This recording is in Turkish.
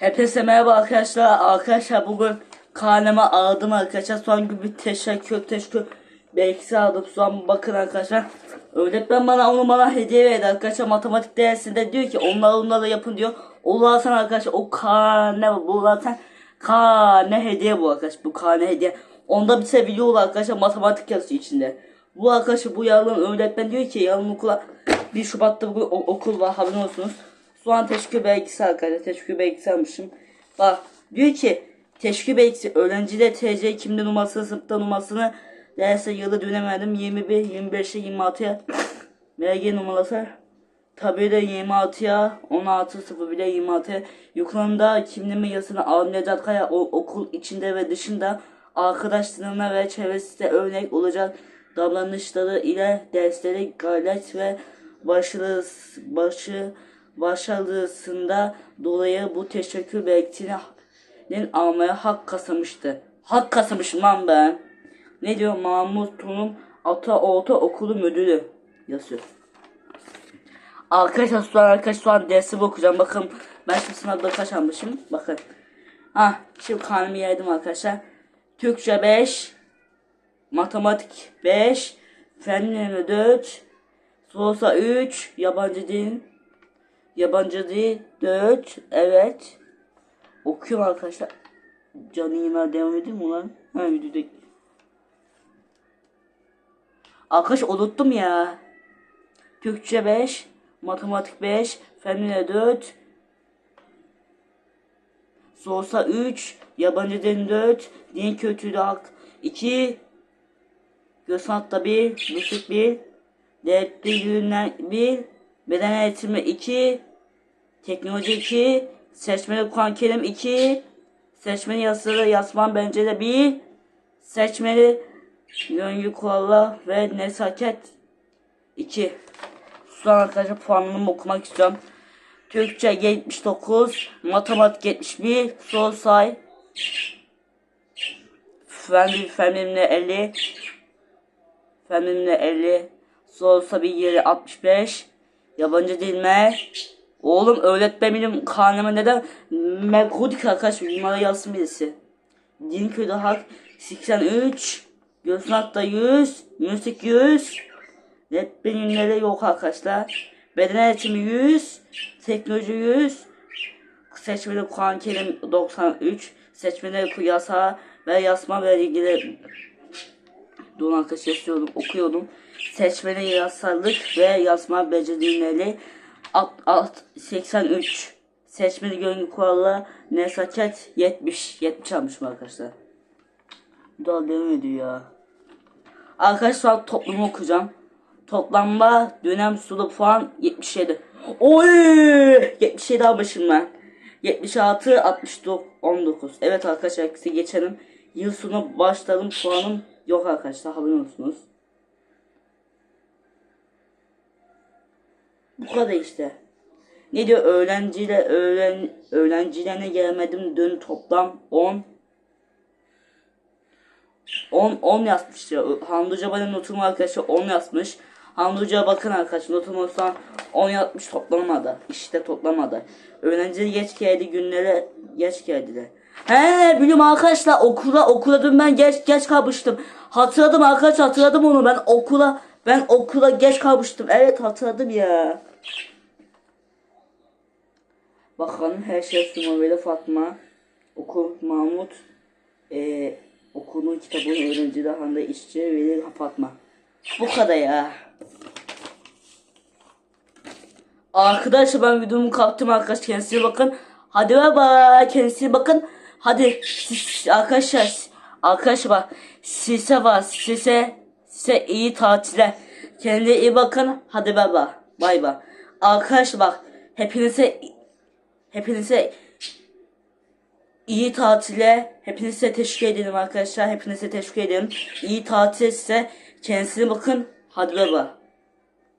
Hepinize merhaba arkadaşlar. Arkadaşlar bugün karnıma aldım arkadaşlar. Son gün bir teşekkür teşekkür belki aldım. Son bakın arkadaşlar. Öğretmen bana onu bana hediye verdi arkadaşlar. Matematik dersinde diyor ki onları onları yapın diyor. Ulaşan arkadaşlar o karne bu ulaşan karne hediye bu arkadaşlar. Bu karne hediye. Onda video var arkadaşlar matematik yazıyor içinde. Bu arkadaşlar bu yarın öğretmen diyor ki yarın okula 1 Şubat'ta bugün okul var haberin olsunuz. Şu an teşekkür belgesi arkadaşlar. Teşekkür belgesi almışım. Bak diyor ki teşekkür belgesi öğrencide TC kimde numarasını sınıfta numarasını derse yılı dönemedim 21 25'e 26'ya MG numarası tabi de 26'ya 16 01'e 26'ya yukarında kimliğimi yazısını Avni Necat Kaya o, okul içinde ve dışında arkadaşlarına ve çevresinde örnek olacak davranışları ile dersleri gayret ve başarı, başı, başarısında dolayı bu teşekkür belgesini almaya hak kasamıştı. Hak kasamışım lan ben. Ne diyor Mahmut Tunum Ata Orta Okulu Müdürü yazıyor. Arkadaşlar şu an arkadaşlar şu an dersi okuyacağım. Bakın ben şimdi sınavda kaç almışım. Bakın. Ha şimdi karnımı yedim arkadaşlar. Türkçe 5. Matematik 5. Fen bilimi 4. Sosa 3. Yabancı dil. Yabancı dil 4. Evet. Okuyorum arkadaşlar. Canlı yayınlar devam edeyim mi ulan? Ha videoda. Arkadaş unuttum ya. Türkçe 5, matematik 5, fen bilimi 4, Sosa 3, yabancı dil 4, din kültürü hak 2, göz sanatta 1, müzik 1, devletli ürünler 1, beden eğitimi 2, teknoloji 2, seçmeli Kur'an Kerim 2, seçmeli yazıları yazman bence de 1, seçmeli yöngü kurallar ve nezaket 2. Şu an arkadaşlar puanımı okumak istiyorum. Türkçe 79, matematik 71, sol say, fen bil fen bilimleri 50, fen bilimleri 50, sol sabi yeri 65, yabancı dil me. Oğlum öğretmen benim karnıma neden Mekodik arkadaş numara yazsın birisi. Din köyde hak 83, Göznak'ta 100, müzik 100, Rap bilimleri yok arkadaşlar. Beden eğitimi 100, teknoloji 100, seçmeli Kur'an Kerim 93, seçmeli yasa ve yazma ve ilgili Dur arkadaşlar yazıyordum, okuyordum. Seçmeli yasallık ve yazma becerileri alt, alt, 83. Seçmeli gönül kuralları nesaket 70. 70 almışım arkadaşlar. Daha devam ediyor ya. Arkadaşlar toplumu okuyacağım. Toplamda dönem sulu puan 77. Oy! 77 almışım ben. 76, 69, 19. Evet arkadaşlar geçelim. Yıl sonu başladım puanım yok arkadaşlar haberin olsunuz. Bu kadar işte. Ne diyor öğrenciyle öğren öğrencilerine gelmedim dün toplam 10 10 10 yazmış ya. Hamdi Hoca notumu arkadaşlar 10 yazmış. Hamdi Hoca'ya bakın arkadaşlar notumu şu an 10 yapmış toplamadı. İşte toplamadı. Öğrenciler geç geldi günlere geç geldiler. He biliyorum arkadaşlar okula okula ben geç geç kalmıştım. Hatırladım arkadaşlar hatırladım onu ben okula ben okula geç kalmıştım. Evet hatırladım ya. Bakın her şey Sumaveli Fatma. Okul Mahmut. Ee, okulun kitabını öğrenciler Hande işçi Veli Fatma. Bu kadar ya. Arkadaşlar ben videomu kaptım arkadaşlar kendinize bakın. Hadi bay bay kendinize bakın. Hadi arkadaşlar arkadaşlar bak size var size size iyi tatiller. Kendinize iyi bakın. Hadi bay bay. Bay bay. Arkadaşlar bak hepinize hepinize iyi tatile hepinize teşekkür ederim arkadaşlar. Hepinize teşekkür ederim. İyi tatil size. Kendinize bakın. Hadi bay bay.